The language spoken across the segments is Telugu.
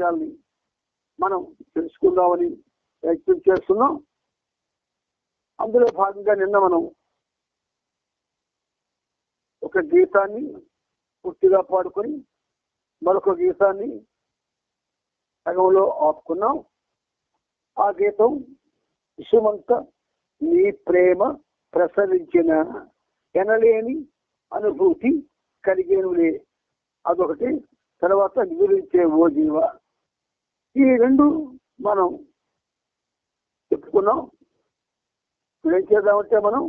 విషయాల్ని మనం తెలుసుకుందామని ప్రయత్నం చేస్తున్నాం. అందులో భాగంగా నిన్న మనం ఒక గీతాన్ని పూర్తిగా పాడుకొని మరొక గీతాన్ని సగంలో ఆపుకున్నాం. ఆ గీతం విషమంతా నీ ప్రేమ ప్రసరించిన ఎనలేని అనుభూతి కలిగేనులే. అదొకటి తర్వాత నిగురించే ఓ జీవ ఈ రెండు మనం చెప్పుకున్నాం. ఇప్పుడు ఏం చేద్దామంటే మనం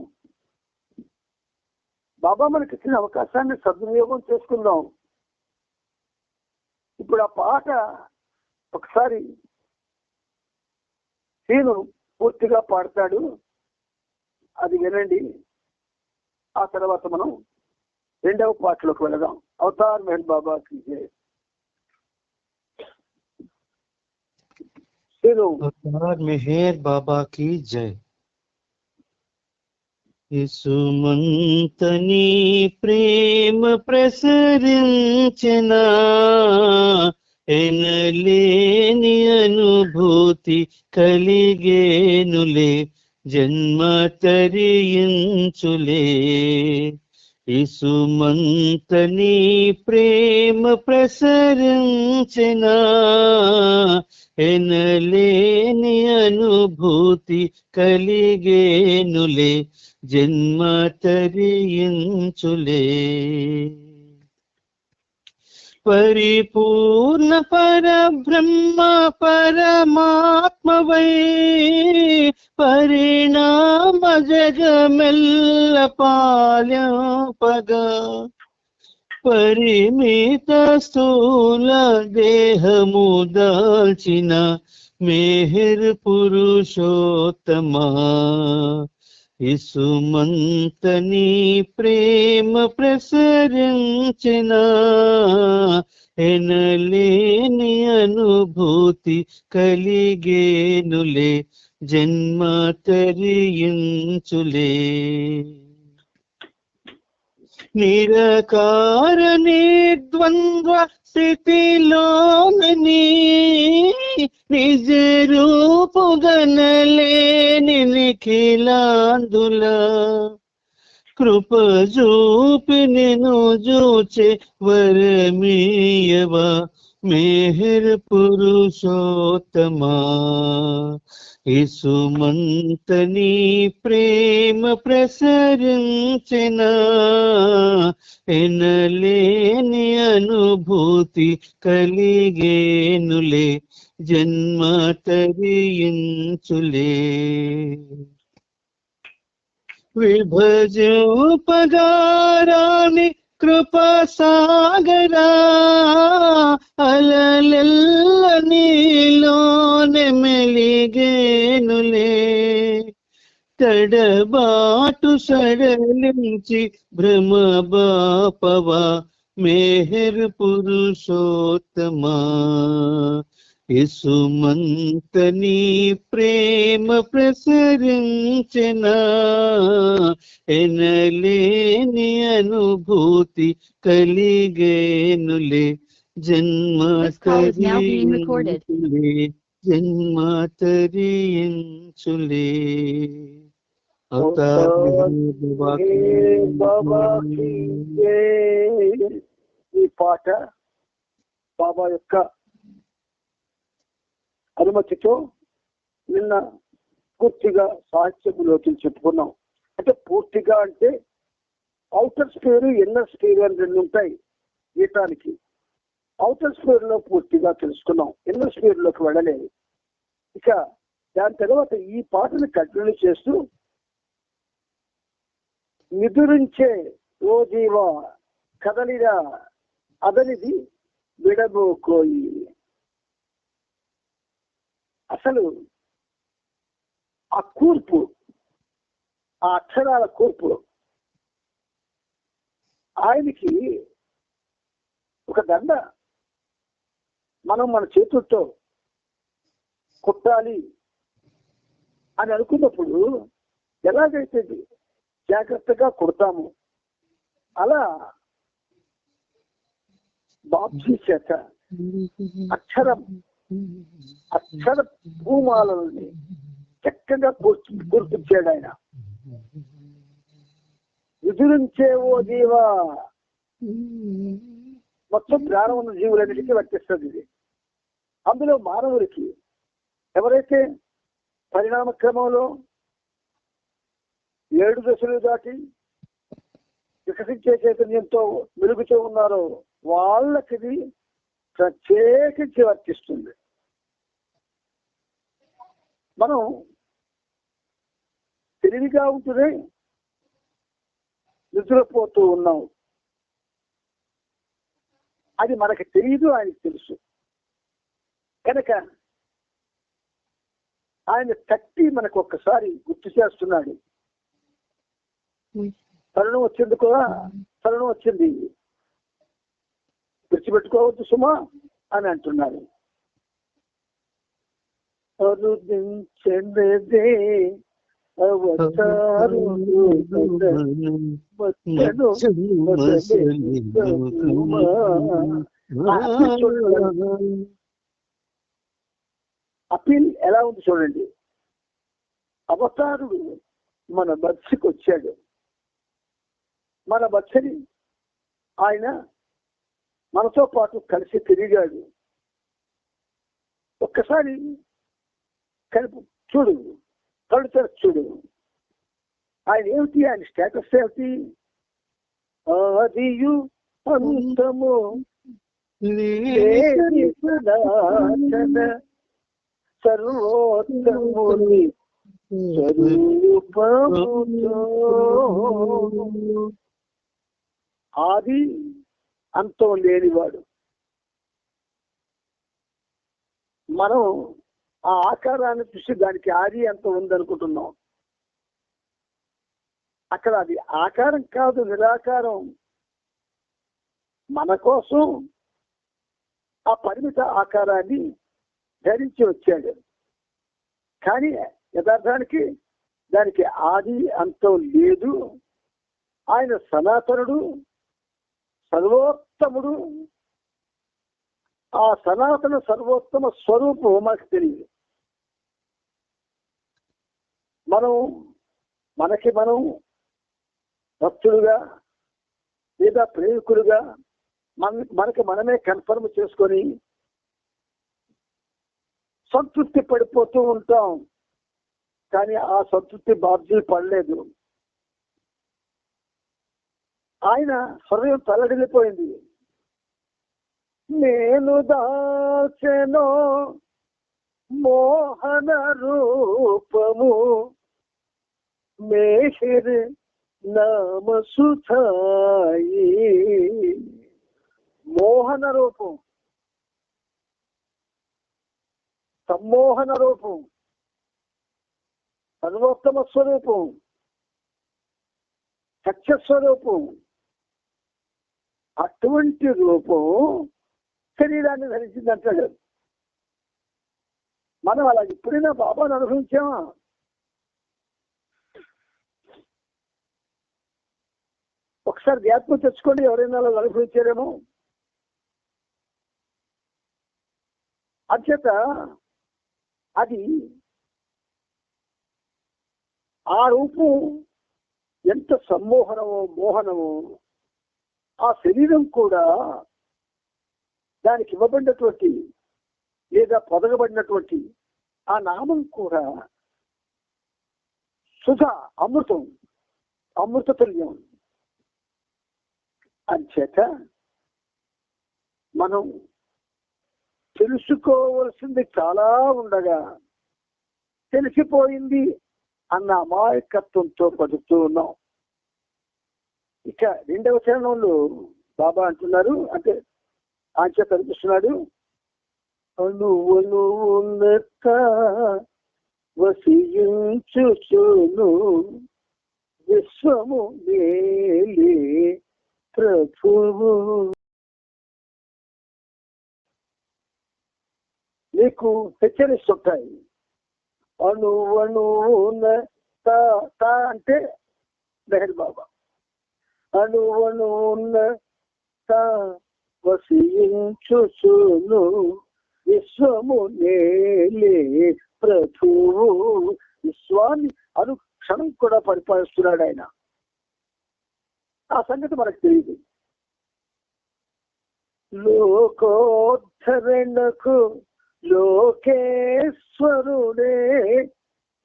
బాబా మనకి ఇచ్చిన అవకాశాన్ని సద్వినియోగం చేసుకుందాం. ఇప్పుడు ఆ పాట ఒకసారి నేను పూర్తిగా పాడతాడు. అది వినండి. ఆ తర్వాత మనం రెండవ పాటలోకి వెళదాం. అవతార్ మెహన్ బాబాకి मेहर बाबा की जय ఇసుమంతని ప్రేమ ప్రసరించిన ఎనలేని అనుభూతి కలిగేనులే జన్మ తరించులే ఇసుమంతని ప్రేమ ప్రసరించిన ఎనలేని అనుభూతి కలిగేనులే జన్మ తరించులే. పరిపూర్ణ పరబ్రహ్మ పరమాత్మవై పరిణామ జగమెల్ల పాల్యపగా పరిమిత స్థూల దేహము దాల్చిన మేహర్ పురుషోత్తమా ఇసుమంతని ప్రేమ ప్రసరించిన ఎనలేని అనుభూతి కలిగేనులే జన్మ తరించులే. నిరకార ద్వంద్వ స్థితిలోని నిజ రూపుగనలేని నిఖిలాందుల కృప చూపి నిను చూచే వరమీయవా? మేహర్ పురుషోత్తమా. ఇసుమంతని ప్రేమ ప్రసరించిన. ఎనలేని అనుభూతి కలిగేనులే. జన్మ తరించులే. విభజోపగారాని కృపసాగరా అలలెల్ల నీలోనే మెలిగేనులే. తడబాటు సడలించి భ్రమ బాపవా మేహర్ పురుషోత్తమా. ఇసుమంతని ప్రేమ ప్రసరించిన? ఎనలేని అనుభూతి కలిగేనులే. జన్మ తరించులే జన్మ తరించులే ఈ పాట బాబా యొక్క అనుమతితో నిన్న పూర్తిగా సాహిత్యంలోకి చెప్పుకున్నాం. అంటే పూర్తిగా అంటే అవుటర్ స్పేరు ఇన్నర్ స్పేర్ అని రెండు ఉంటాయి గీతానికి. అవుటర్ స్పేర్లో పూర్తిగా తెలుసుకున్నాం. ఇన్నర్ స్పేర్లోకి వెళ్ళలేదు. ఇక దాని తర్వాత ఈ పాటను కంటిన్యూ చేస్తూ నిదురించే ఓ కదలిరా అదనిది విడబోకోయి. అసలు ఆ కూర్పు ఆ అక్షరాల కూర్పు ఆయనకి ఒక దండ మనం మన చేతులతో కుట్టాలి అని అనుకున్నప్పుడు ఎలాగైతే జాగ్రత్తగా కుడతాము అలా బాబ్జీ చేత అక్షరం అక్షర భూమాలని చక్కగా గుర్తు కూర్చుంచాడు ఆయన. విధులించే ఓ జీవా. మొత్తం జ్ఞానం ఉన్న జీవులన్నిటికీ వర్తిస్తుంది ఇది. అందులో మానవులకి ఎవరైతే పరిణామ క్రమంలో ఏడు దశలు దాటి వికసించే చైతన్యంతో వెలుగుతూ ఉన్నారో వాళ్ళకి ప్రత్యేకించి వర్తిస్తుంది. మనం తెలివిగా ఉంటూనే నిద్రపోతూ ఉన్నాం. అది మనకి తెలియదు ఆయనకు తెలుసు. కనుక ఆయన తట్టి మనకు ఒక్కసారి గుర్తు చేస్తున్నాడు. తరుణం వచ్చింది కూడా తరుణం వచ్చింది. విడిచిపెట్టుకోవద్దు సుమా అని అంటున్నారు అరుదించదే అవతారు అపీల్ ఎలా ఉంది చూడండి. అవతారుడు మన బస్సుకి వచ్చాడు. మన బస్సుని ఆయన మనతో పాటు కలిసి తిరిగాడు. ఒక్కసారి కలుపు చూడు కళ్ళు తెరచి చూడు. ఆయన ఏమిటి? ఆయన స్టేటస్ ఏమిటి? ఆదియు అంతము సర్వోత్తముని స్వరూపముతో. ఆది అంతం లేనివాడు. మనం ఆ ఆకారాన్ని చూసి దానికి ఆది అంతం ఉందనుకుంటున్నాం? అక్కడ అది ఆకారం కాదు నిరాకారం. మన కోసం ఆ పరిమిత ఆకారాన్ని ధరించి వచ్చాడు. కానీ యథార్థానికి దానికి ఆది అంతం లేదు. ఆయన సనాతనుడు సర్వోత్తముడు ఆ సనాతన సర్వోత్తమ స్వరూపం మనకు తెలియదు. మనం మనకి మనం భక్తులుగా లేదా ప్రేమికులుగా మన మనకి మనమే కన్ఫర్మ్ చేసుకొని సంతృప్తి పడిపోతూ ఉంటాం. కానీ ఆ సంతృప్తి బాధ్యులు పడలేదు. ఆయన హృదయం తల్లడిల్లిపోయింది నేను దాచెనో మోహన రూపము. మేషిర్ నామ మోహన రూపం. సమ్మోహన రూపం. సర్వోత్తమ స్వరూపం. సత్యస్వరూపం. అటువంటి రూపం శరీరాన్ని ధరించింది అంటాడు మనం అలా ఎప్పుడైనా బాబాను అనుభవించామా? ఒకసారి జ్ఞాపకం తెచ్చుకోండి ఎవరైనా అలా అనుభవించారేమో. అంచేత అది ఆ రూపు ఎంత సమ్మోహనమో మోహనమో ఆ శరీరం కూడా దానికి ఇవ్వబడినటువంటి లేదా పొదగబడినటువంటి ఆ నామం కూడా సుధ అమృతం అమృతతుల్యం. అంచేత మనం తెలుసుకోవలసింది చాలా ఉండగా తెలిసిపోయింది అన్న అమాయకత్వంతో బతుకుతూ ఉన్నాం. ఇక రెండవ చరణంలో బాబా అంటున్నారు అంటే ఆంచ కనిపిస్తున్నాడు అణువను ఉన్నత వసించుచును విశ్వము మేలి ప్రభువు. నీకు హెచ్చరిస్తుంటాయి. అణు అణువున తా తా అంటే మెహర్ బాబా. అణు అణువున తా వసించుచును విశ్వము నేలే ప్రభువు. విశ్వాన్ని అనుక్షణం కూడా పరిపాలిస్తున్నాడు ఆయన. ఆ సంగతి మనకు తెలియదు. లోకోద్ధరణకు లోకేశ్వరుడే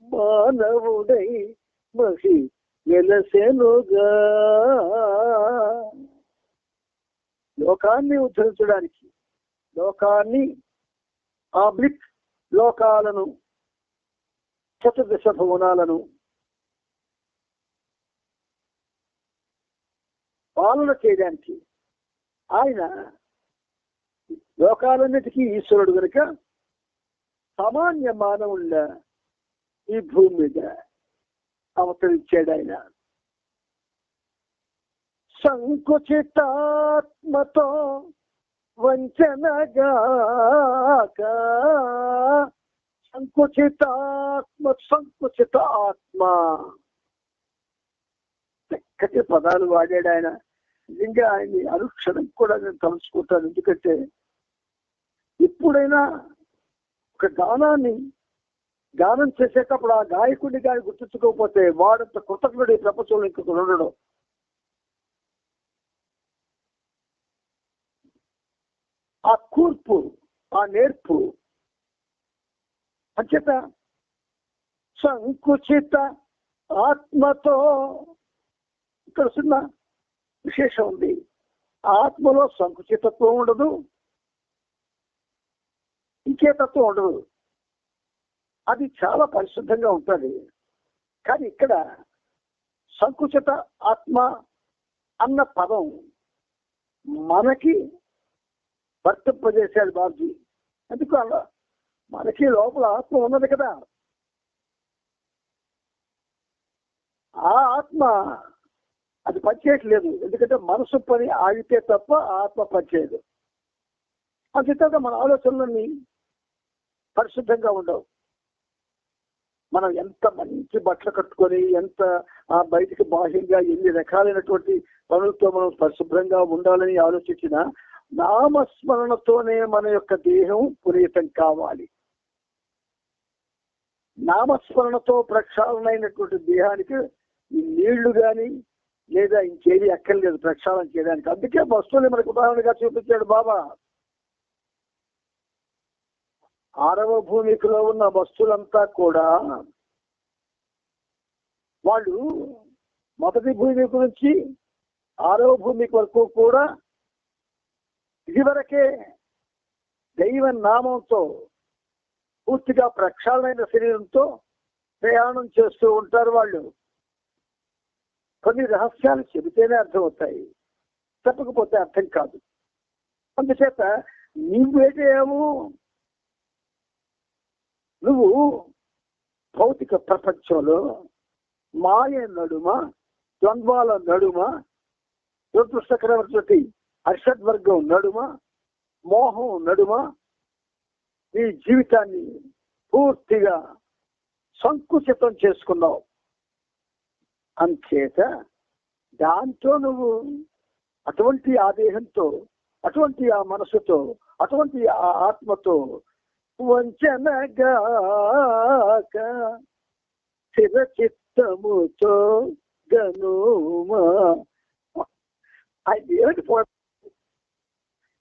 మానవుడై మహి వెలసెనుగా లోకాన్ని ఉద్ధరించడానికి లోకాన్ని ఆబ్లిక్ లోకాలను చతుర్దశ భువనాలను పాలన చేయడానికి ఆయన లోకాలన్నిటికీ ఈశ్వరుడు కనుక సామాన్య మానవుల ఈ భూమి మీద అవతరించాడు ఆయన. సంకుచితాత్మతో వంచనగాక. సంకుచితాత్మ సంకుచిత ఆత్మ చక్కటి పదాలు వాడాడు ఆయన. నిజంగా ఆయన్ని అనుక్షణం కూడా నేను తలుచుకుంటాను. ఎందుకంటే ఇప్పుడైనా ఒక గానాన్ని గానం చేసేటప్పుడు ఆ గాయకుడిని కానీ గుర్తుంచుకోకపోతే వాడంత కృతజ్ఞుడు ఈ ప్రపంచంలో ఇంకొకరు ఉండడం. ఆ కూర్పు ఆ నేర్పు. అంచేత సంకుచిత ఆత్మతో ఇక్కడ చిన్న విశేషం ఉంది. ఆత్మలో సంకుచితత్వం ఉండదు ఇంకే తత్వం ఉండదు. అది చాలా పరిశుద్ధంగా ఉంటుంది. కానీ ఇక్కడ సంకుచిత ఆత్మ అన్న పదం మనకి వర్తింపజేశాడు బాబుజీ ఎందుకు అలా? మనకి లోపల ఆత్మ ఉన్నది కదా. ఆ ఆత్మ అది పనిచేయట్లేదు. ఎందుకంటే మనసు పని ఆగితే తప్ప ఆత్మ పనిచేయదు. అంచేత మన ఆలోచనలన్నీ పరిశుద్ధంగా ఉండవు. మనం ఎంత మంచి బట్టలు కట్టుకొని ఎంత ఆ బయటికి బాహ్యంగా ఎన్ని రకాలైనటువంటి పనులతో మనం పరిశుభ్రంగా ఉండాలని ఆలోచించిన నామస్మరణతోనే మన యొక్క దేహం పునీతం కావాలి. నామస్మరణతో ప్రక్షాళనైనటువంటి దేహానికి ఈ నీళ్ళు కానీ లేదా ఇంకేది అక్కర్లేదు ప్రక్షాళన చేయడానికి. అందుకే వస్తువుని మనకు ఉదాహరణగా చూపించాడు బాబా. ఆరవ భూమికలో ఉన్న వస్తువులంతా కూడా వాళ్ళు మొదటి భూమిక నుంచి ఆరవ భూమిక వరకు కూడా ఇదివరకే దైవ నామంతో పూర్తిగా ప్రక్షాళనైన శరీరంతో ప్రయాణం చేస్తూ ఉంటారు వాళ్ళు. కొన్ని రహస్యాలు చెబితేనే అర్థమవుతాయి. చెప్పకపోతే అర్థం కాదు. అందుచేత నీవేటేమో నువ్వు భౌతిక ప్రపంచంలో మాయ నడుమ ద్వంద్వాల నడుమ దురదృష్టకరమైనటువంటి హర్షద్వర్గం నడుమ మోహం నడుమ నీ జీవితాన్ని పూర్తిగా సంకుచితం చేసుకున్నావు. అంచేత దాంతో నువ్వు అటువంటి ఆ దేహంతో అటువంటి ఆ మనసుతో అటువంటి ఆ ఆత్మతో వంచనగాక స్థిర చిత్తముతో గనుమా. అది పో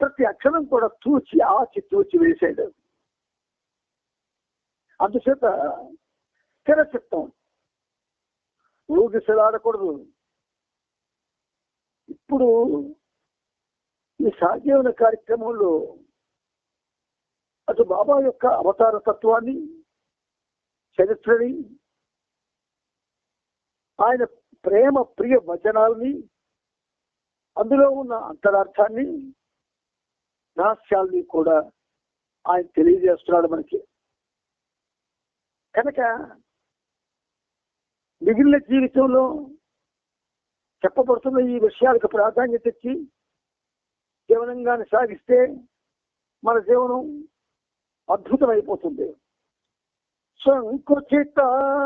ప్రతి అక్షరం కూడా తూచి ఆచి తూచి వేసాడు అందుచేత స్థిర చిత్తం. ఊగిసలాడకూడదు. ఇప్పుడు ఈ సాధ్యమైన కార్యక్రమంలో అటు బాబా యొక్క అవతార తత్వాన్ని చరిత్రని ఆయన ప్రేమ ప్రియ వచనాలని అందులో ఉన్న అంతరార్థాన్ని రహస్యాల్ని కూడా ఆయన తెలియజేస్తున్నాడు మనకి. కనుక మిగిలిన జీవితంలో చెప్పబడుతున్న ఈ విషయాలకు ప్రాధాన్యత ఇచ్చి జీవనంగాన్ని సాగిస్తే మన జీవనం అద్భుతమైపోతుంది. సంకుచితాత్మతో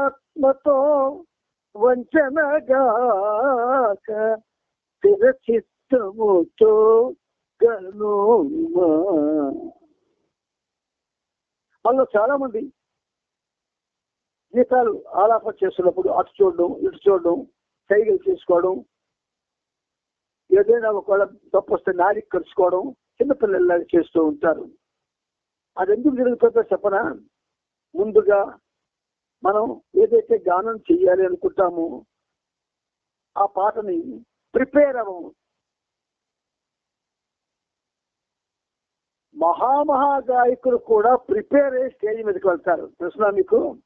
వంచనగాక స్థిర చిత్తముతో కనుమా అందులో చాలా మంది గీతాలు ఆలాపన చేస్తున్నప్పుడు అటు చూడడం ఇటు చూడడం సైగలు చేసుకోవడం ఏదైనా ఒకవేళ తప్పు వస్తే నాలికి కలుసుకోవడం చిన్నపిల్లలు చేస్తూ ఉంటారు. అది ఎందుకు జరుగుతుందో చెప్పనా? ముందుగా మనం ఏదైతే గానం చెయ్యాలి అనుకుంటామో ఆ పాటని ప్రిపేర్ అవ్వము. మహామహా గాయకులు కూడా ప్రిపేర్ అయ్యి స్టేజ్ మీదకి వెళ్తారు. తెలుసునా మీకు?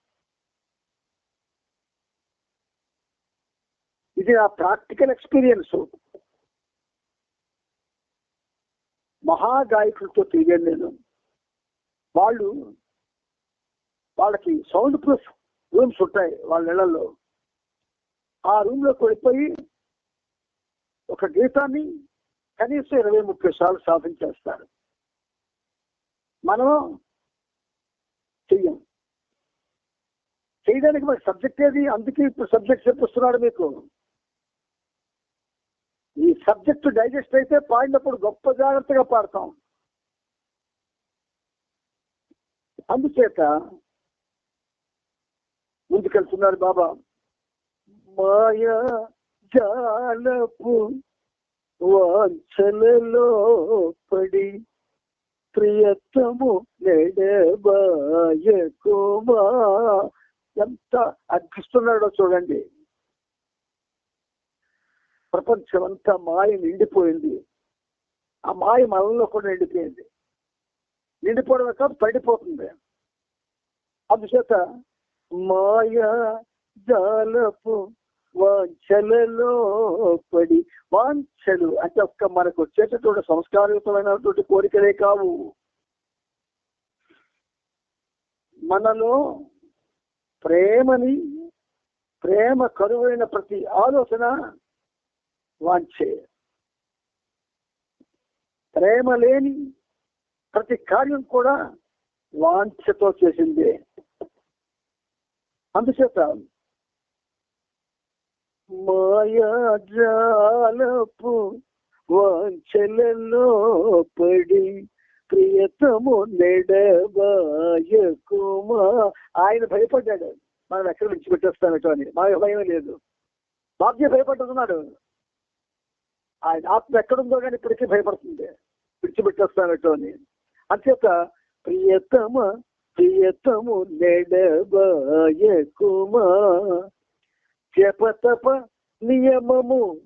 ఇది నా ప్రాక్టికల్ ఎక్స్పీరియన్స్. మహాగాయకులతో తిరిగాను నేను. వాళ్ళు వాళ్ళకి సౌండ్ ప్రూఫ్ రూమ్స్ ఉంటాయి వాళ్ళ నెలల్లో ఆ రూమ్లోకి వెళ్ళిపోయి ఒక గీతాన్ని కనీసం ఇరవై ముప్పై సార్లు సాధన చేస్తారు. మనం చెయ్యం. చేయడానికి మరి సబ్జెక్ట్ ఏది? అందుకే ఇప్పుడు సబ్జెక్ట్ చెప్పిస్తున్నాడు మీకు. ఈ సబ్జెక్ట్ డైజెస్ట్ అయితే పాడినప్పుడు గొప్ప జాగ్రత్తగా పాడతాం. అందుచేత ముందుకెళ్తున్నారు బాబా. మాయా జాలపు వాంఛలలో పడి ప్రియతము నెడబాయకుమా ఎంత అర్పిస్తున్నాడో చూడండి. ప్రపంచం అంతా మాయ నిండిపోయింది. ఆ మాయ మనలో కూడా నిండిపోయింది. నిండిపోవడమే కాదు పడిపోతుంది. అందుచేత మాయ జాలపు వాంఛలలో పడి వాంఛలు అంటే ఒక్క మనకు వచ్చేటటువంటి సంస్కారయుతమైనటువంటి కోరికలే కావు. మనలో ప్రేమని ప్రేమ కరువైన ప్రతి ఆలోచన వాంఛే. ప్రేమ లేని ప్రతి కార్యం కూడా వాంఛతో చేసింది. అందుచేత మాయాజాలపు వాంఛలలో పడి ప్రియతము నెడబాయకుమా ఆయన భయపడ్డాడు. మనం ఎక్కడ విడిచిపెట్టేస్తామేటో అని. మాకు భయం లేదు. బాబ్జీ భయపడుతున్నాడు. ఆయన ఆత్మ ఎక్కడుందో కానీ ఇప్పటికీ భయపడుతుంది. విడిచిపెట్టేస్తామేటో అని. అంచేత ప్రియతమ ప్రియతము నెడబాయకుమా జపతప నియమము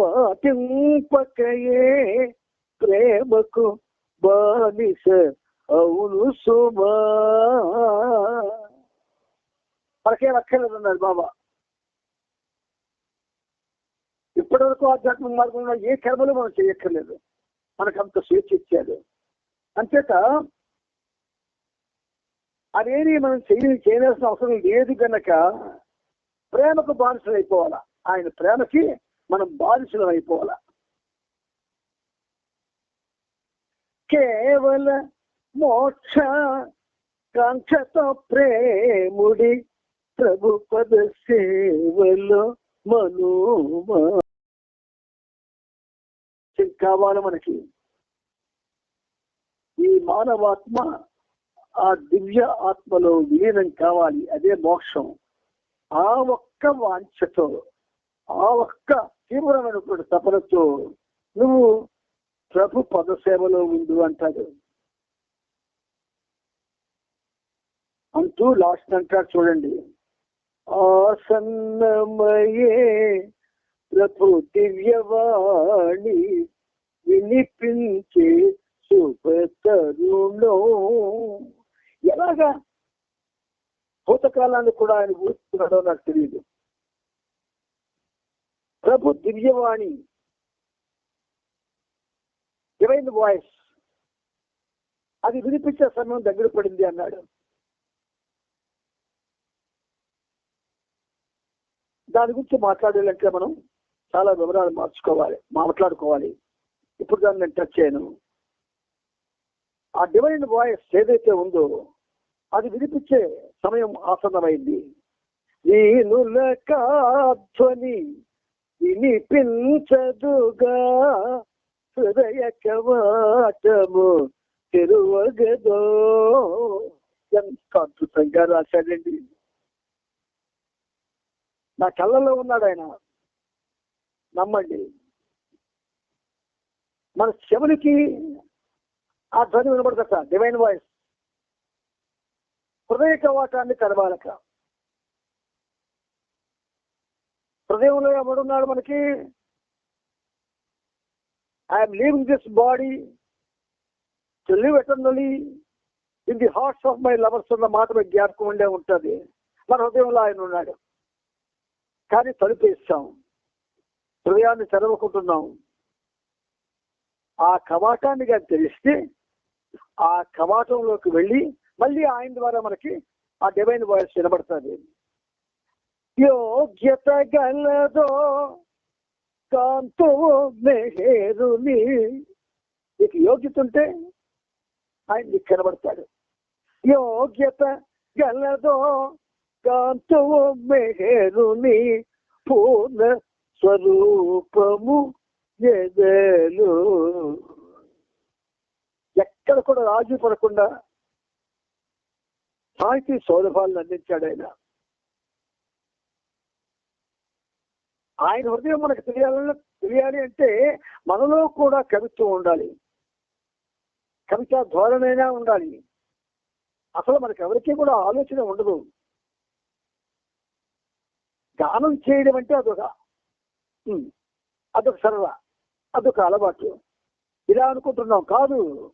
పాటింపకయే ప్రేమకు బానిస అవును సుమా. మనకేం అక్కర్లేదన్నారు బాబా? ఇప్పటివరకు ఆధ్యాత్మిక మార్గంలో ఏ కర్మలు మనం చేయక్కర్లేదు. మనకు అంత స్వేచ్ఛ ఇచ్చాడు. అంచేత అదేది మనం చేయ చేయాల్సిన అవసరం లేదు కనుక ప్రేమకు బానిసలు అయిపోవాలా ఆయన ప్రేమకి మనం బానిసలు అయిపోవాలా కేవల మోక్ష కాంక్షతో ప్రేముడి ప్రభు పద సేవలో మనోమా. కావాలి మనకి? ఈ మానవాత్మ ఆ దివ్య ఆత్మలో విలీనం కావాలి అదే మోక్షం. ఆ ఒక్క వాంఛతో ఆ ఒక్క తీవ్రమైనటువంటి తపనతో నువ్వు ప్రభు పదసేవలో ఉండు అంటాడు. అంటూ లాస్ట్ అంటాడు చూడండి. ఆసన్నమయే ప్రభు దివ్యవాణి వినిపించే శుభతరుణం ఎలాగా? భూతకాలాన్ని కూడా ఆయన ఊరుకున్నాడో నాకు తెలియదు ప్రభు దివ్యవాణి. Divine voice. అది వినిపించే సమయం దగ్గర పడింది అన్నాడు. దాని గురించి మాట్లాడాలంటే మనం చాలా వివరాలు మార్చుకోవాలి మాట్లాడుకోవాలి. ఇప్పుడు దాన్ని నేను టచ్ చేయను. ఆ డివైన్ వాయిస్ ఏదైతే ఉందో అది వినిపించే సమయం ఆసన్నమైంది. నీనుల కాధ్వని వినిపించదుగా హృదయ కవాటము తెరువగదో. ఎంత అద్భుతంగా రాశాడండి. నా కళ్ళలో ఉన్నాడు ఆయన. నమ్మండి. మన చెవులకి ఆ ధ్వని వినబడదట డివైన్ వాయిస్ హృదయ కవాటాన్ని తెరవాలక హృదయంలో ఎవడున్నాడు మనకి? I'm leaving this body to live eternally in the hearts of my lovers అన్న మాత్రమే జ్ఞాపకం ఉండే ఉంటుంది. మన హృదయంలో ఆయన ఉన్నాడు. కానీ తలుపేస్తాం హృదయాన్ని తెరవకుంటున్నాం. ఆ కవాటాన్ని కానీ తెలిస్తే ఆ కవాటంలోకి వెళ్ళి మళ్ళీ ఆయన ద్వారా మనకి ఆ డివైన్ వాయిస్ వినబడుతుంది. యోగ్యత గలదో కాంతో మెహేరుని నీకు యోగ్యత ఉంటే ఆయన నీకు కనబడతాడు. యోగ్యత గలదో కాంతో మెహేరుని పూర్ణ స్వరూపము ఎదలు. ఎక్కడ కూడా రాజు పడకుండా సాహితీ సౌలభాలను అందించాడు ఆయన. ఆయన హృదయం మనకు తెలియాలని తెలియాలి అంటే మనలో కూడా కవిత్వం ఉండాలి. కవిత ధోరణైనా ఉండాలి. అసలు మనకు ఎవరికీ కూడా ఆలోచన ఉండదు. గానం చేయడం అంటే అదొక అదొక సరదా అదొక అలవాటు. ఇలా అనుకుంటున్నాం. కాదు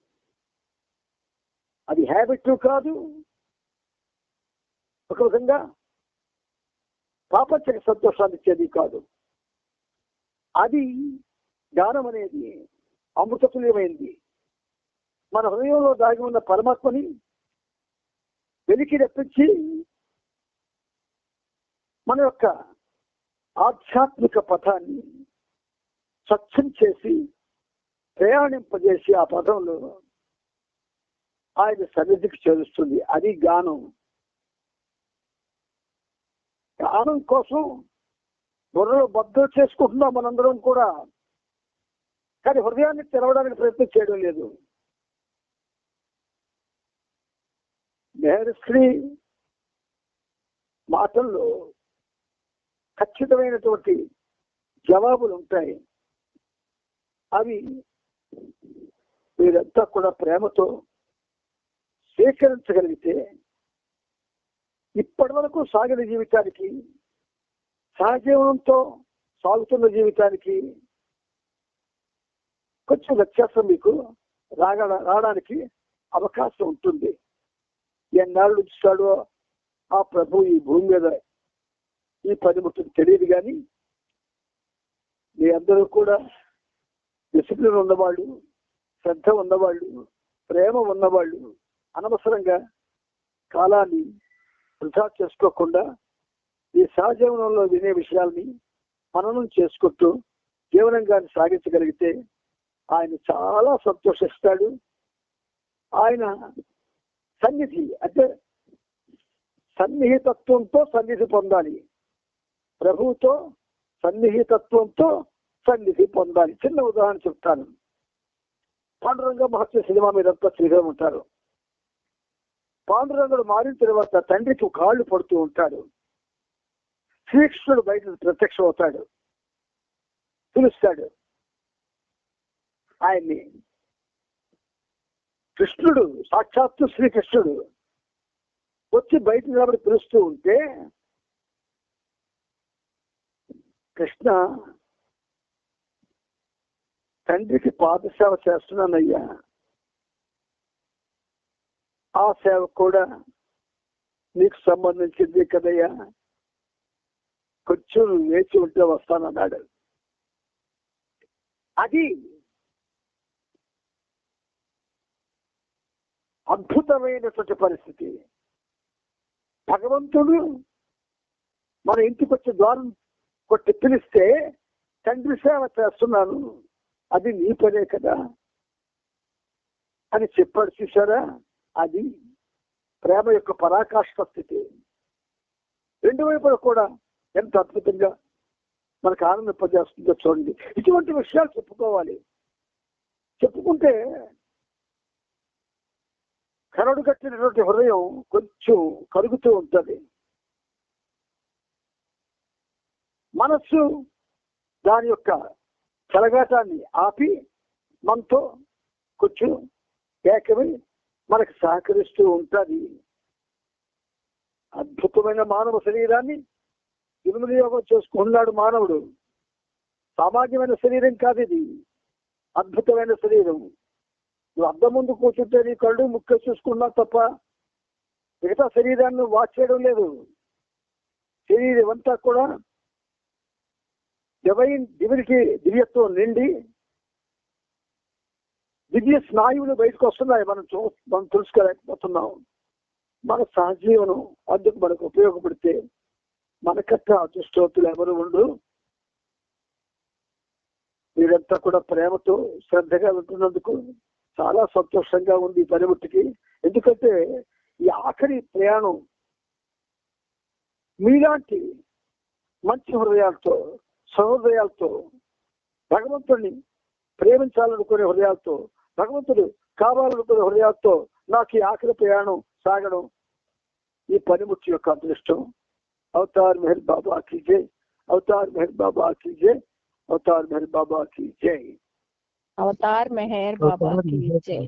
అది హ్యాబిట్ కాదు. ఒక విధంగా పాపచ్చక సంతోషాన్ని ఇచ్చేది కాదు. అది జ్ఞానం అనేది అమృతతుల్యమైంది. మన హృదయంలో దాగి ఉన్న పరమాత్మని వెలికి రప్పించి మన యొక్క ఆధ్యాత్మిక పథాన్ని స్వచ్ఛం చేసి ప్రయాణింపజేసి ఆ పదంలో ఆయన సన్నిధికి చేరుస్తుంది. అది గానం గానం కోసం బుర్రలో బద్దలు చేసుకుంటున్నాం మనందరం కూడా. కానీ హృదయాన్ని తెరవడానికి ప్రయత్నం చేయడం లేదు. నేరశ్రీ మాటల్లో ఖచ్చితమైనటువంటి జవాబులు ఉంటాయి. అవి మీరంతా కూడా ప్రేమతో స్వీకరించగలిగితే ఇప్పటి వరకు సాగిన జీవితానికి సహజీవనంతో సాగుతున్న జీవితానికి కొంచెం వ్యత్యాసం మీకు రాగ రావడానికి అవకాశం ఉంటుంది. ఎన్నాళ్ళు ఉంచుతాడో ఆ ప్రభు ఈ భూమి మీద ఈ పనిముట్టుకు తెలియదు కానీ మీ అందరూ కూడా డిసిప్లిన్ ఉన్నవాళ్ళు శ్రద్ధ ఉన్నవాళ్ళు ప్రేమ ఉన్నవాళ్ళు అనవసరంగా కాలాన్ని వృధా చేసుకోకుండా ఈ సహజీవనంలో వినే విషయాల్ని మననం చేసుకుంటూ జీవనంగాన్ని సాగించగలిగితే ఆయన చాలా సంతోషిస్తాడు. ఆయన సన్నిధి అంటే సన్నిహితత్వంతో సన్నిధి పొందాలి. ప్రభువుతో సన్నిహితత్వంతో సన్నిధి పొందాలి. చిన్న ఉదాహరణ చెప్తాను. పాండురంగ మహత్వ సినిమా మీదంతా శ్రీగా ఉంటారు. పాండురంగుడు మారిన తర్వాత తండ్రికి కాళ్ళు పడుతూ ఉంటాడు. శ్రీకృష్ణుడు బయట ప్రత్యక్షం అవుతాడు పిలుస్తాడు. ఆయన్ని కృష్ణుడు సాక్షాత్తు శ్రీకృష్ణుడు వచ్చి బయట నిలబడి పిలుస్తూ ఉంటే కృష్ణ తండ్రికి పాదసేవ చేస్తున్నానయ్యా. ఆ సేవ కూడా నీకు సంబంధించింది కదయ్యా. కొంచెం వేచి ఉంటే వస్తానన్నాడు. అది అద్భుతమైనటువంటి పరిస్థితి. భగవంతుడు మన ఇంటికి వచ్చి ద్వారం కొట్టి పిలిస్తే తండ్రి సేవ చేస్తున్నాను అది నీ పనే కదా అని చెప్పాడు చూసారా అది ప్రేమ యొక్క పరాకాష్ఠ స్థితి. రెండు వైపులా కూడా ఎంత అద్భుతంగా మనకు ఆనందింపజేస్తుందో చూడండి. ఇటువంటి విషయాలు చెప్పుకోవాలి. చెప్పుకుంటే కరడు కట్టినటువంటి హృదయం కొంచెం కరుగుతూ ఉంటుంది. మనస్సు దాని యొక్క చెలగాటాన్ని ఆపి మనతో కొంచెం ఏకమై మనకు సహకరిస్తూ ఉంటుంది. అద్భుతమైన మానవ శరీరాన్ని దుర్వినియోగం చేసుకున్నాడు మానవుడు. సామాన్యమైన శరీరం కాదు ఇది. అద్భుతమైన శరీరం. నువ్వు అద్దం ముందు కూర్చుంటే నీ కళ్ళు ముక్క చూసుకున్నా తప్ప మిగతా శరీరాన్ని వాచ్ చేయడం లేదు. శరీరం అంతా కూడా డివైన్ దివిడికి దివ్యత్వం నిండి దివ్య స్నాయువులు బయటకు వస్తున్నాయి. మనం చూ మనం తెలుసుకోలేకపోతున్నాం. మన సహజీవనం అందుకు మనకు ఉపయోగపడితే మనకట్ట అదృష్టవంతులు ఎవరు ఉండరు మీరంతా కూడా ప్రేమతో శ్రద్ధగా వింటున్నందుకు చాలా సంతోషంగా ఉంది ఈ పనిముట్టికి. ఎందుకంటే ఈ ఆఖరి ప్రయాణం మీలాంటి మంచి హృదయాలతో సహృదయాలతో భగవంతుడిని ప్రేమించాలనుకునే హృదయాలతో భగవంతుడు కావాలనుకున్న హృదయాలతో నాకు ఈ ఆఖరి ప్రయాణం సాగడం ఈ పనిముట్టు యొక్క అదృష్టం అవతార్ మెహర్ బాబా కి జై అవతార్ మెహర్ బాబా కి జై అవతార్ మెహర్ బాబా కి జై అవతార్ మెహర్ బాబా కి జై